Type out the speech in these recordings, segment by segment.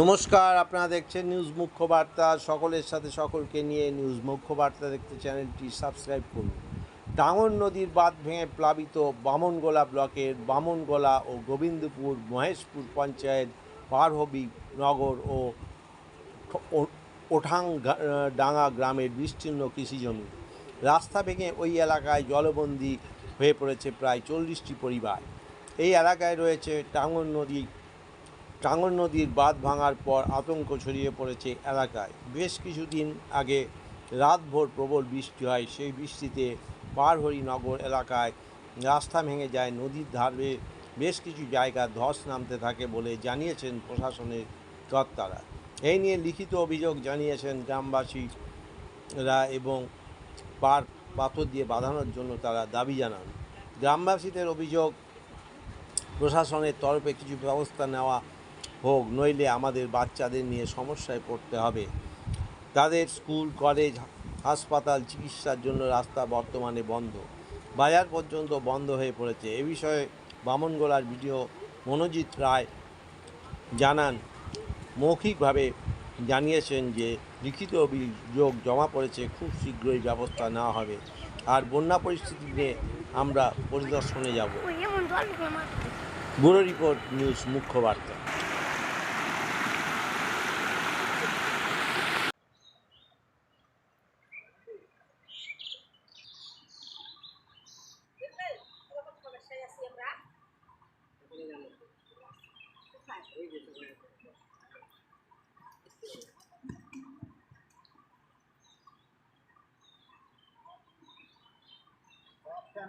নমস্কার, আপনারা দেখছেন নিউজ মুখ্য বার্তা সকলের সাথে সকলকে নিয়ে নিউজ মুখ্য বার্তা দেখতে চ্যানেলটি সাবস্ক্রাইব করুন। ডাঙর নদীর বাঁধ ভেঙে প্লাবিত বামনগোলা ব্লকের বামনগোলা ও গোবিন্দপুর, মহেশপুর পঞ্চায়েত, পারহবি নগর ও ওঠাং ডাঙ্গা গ্রামের বিস্তীর্ণ কৃষি জমি। রাস্তা ভেঙে ওই এলাকায় জলবন্দী হয়ে পড়েছে প্রায় চল্লিশটি পরিবার। এই এলাকায় রয়েছে টাঙ্গন নদী টাঙ্গন নদীর বাঁধ ভাঙার পর আতঙ্ক ছড়িয়ে পড়েছে এলাকায়। বেশ কিছুদিন আগে রাতভর প্রবল বৃষ্টি হয়। সেই বৃষ্টিতে পারহরিনগর এলাকায় রাস্তা ভেঙে যায়, নদীর ধারে বেশ কিছু জায়গা ধস নামতে থাকে বলে জানিয়েছেন প্রশাসনের কর্তারা এই নিয়ে লিখিত অভিযোগ জানিয়েছেন গ্রামবাসীরা এবং পার পাথর দিয়ে বাঁধানোর জন্য তারা দাবি জানান। গ্রামবাসীদের অভিযোগ, প্রশাসনের তরফে কিছু ব্যবস্থা নেওয়া হোক নইলে আমাদের বাচ্চাদের নিয়ে সমস্যায় পড়তে হবে। তাদের স্কুল কলেজ হাসপাতাল চিকিৎসার জন্য রাস্তা বর্তমানে বন্ধ। বাজার পর্যন্ত বন্ধ হয়ে পড়েছে। এ বিষয়ে বামনগোলার ভিডিও মনোজিৎ রায় জানান। মৌখিকভাবে জানিয়েছেন যে লিখিত অভিযোগ জমা পড়েছে খুব শীঘ্রই ব্যবস্থা নেওয়া হবে। আর বন্যা পরিস্থিতি নিয়ে আমরা পরিদর্শনে যাব। ব্যুরো রিপোর্ট নিউজ মুখ্য বার্তা।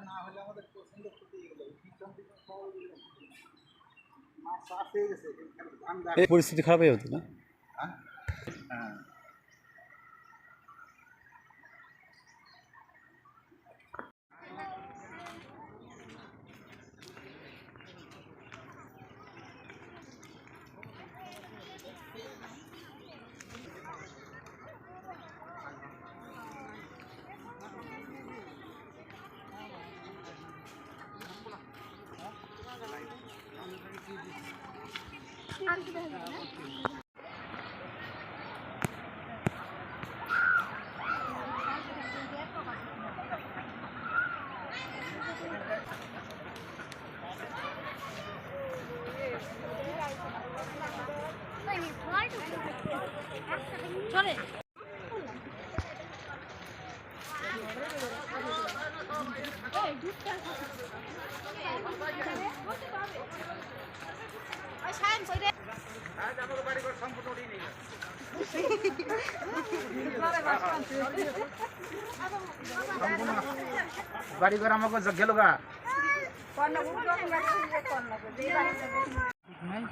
না হলে আমাদের গেছে পরিস্থিতি খারাপ হয়ে হতো না? হ্যাঁ আর কি দেখা যাবে না? ওই নি, ফ্লাইট উঠে। চলে সায়ন কই রে? বাড়ি ঘর আমাকে গেল গা নাই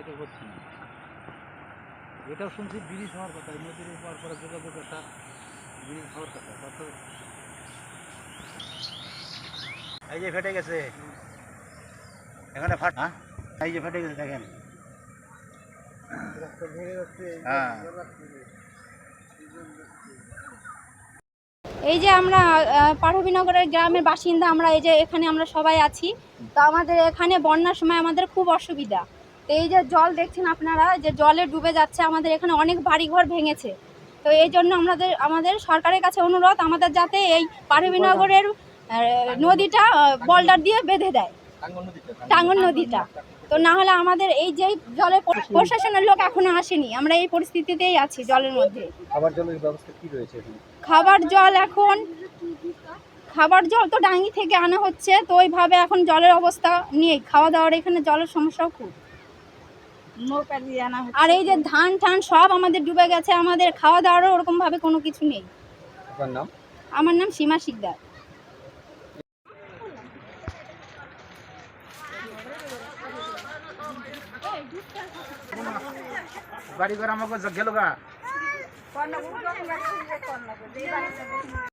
এটা করছি না এটাও শুনছি ব্রিজ হওয়ার কথা নদীর উপর করে যোগাযোগ একটা ব্রিজ হওয়ার কথা কত এই যে ফেটে গেছে এখানে ফাট হ্যাঁ এই যে ফেটে গেছে দেখেন হ্যাঁ এই যে আমরা আহ, পারহবিনগরের গ্রামের বাসিন্দা আমরা এই যে এখানে আমরা সবাই আছি। তো আমাদের এখানে বন্যার সময় আমাদের খুব অসুবিধা। তো এই যে জল দেখছেন আপনারা যে জলে ডুবে যাচ্ছে আমাদের এখানে অনেক বাড়িঘর ভেঙেছে। তো এই জন্য আমাদের আমাদের সরকারের কাছে অনুরোধ আমাদের যাতে এই পারহবিনগরের আহ, নদীটা বল্ডার দিয়ে বেঁধে দেয়। টাঙ্গন নদীটা। তো না হলে আমাদের এই যে জলের প্রশাসনের লোক এখনও আসেনি। আমরা এই পরিস্থিতিতেই আছি জলের মধ্যে। খাবার জলের ব্যবস্থা কি রয়েছে খাবার জল এখন খাবার জল তো ডাঙ্গি থেকে আনা হচ্ছে তো ওইভাবে এখন জলের অবস্থা নেই। খাওয়া দাওয়ার এখানে জলের সমস্যাও খুব। আর এই যে ধান টান সব আমাদের ডুবে গেছে আমাদের খাওয়া দাওয়ারও ওরকম ভাবে কোনো কিছু নেই। আমার নাম সীমা শিকদার। বাড়ি ঘর আমাকে গেল গা।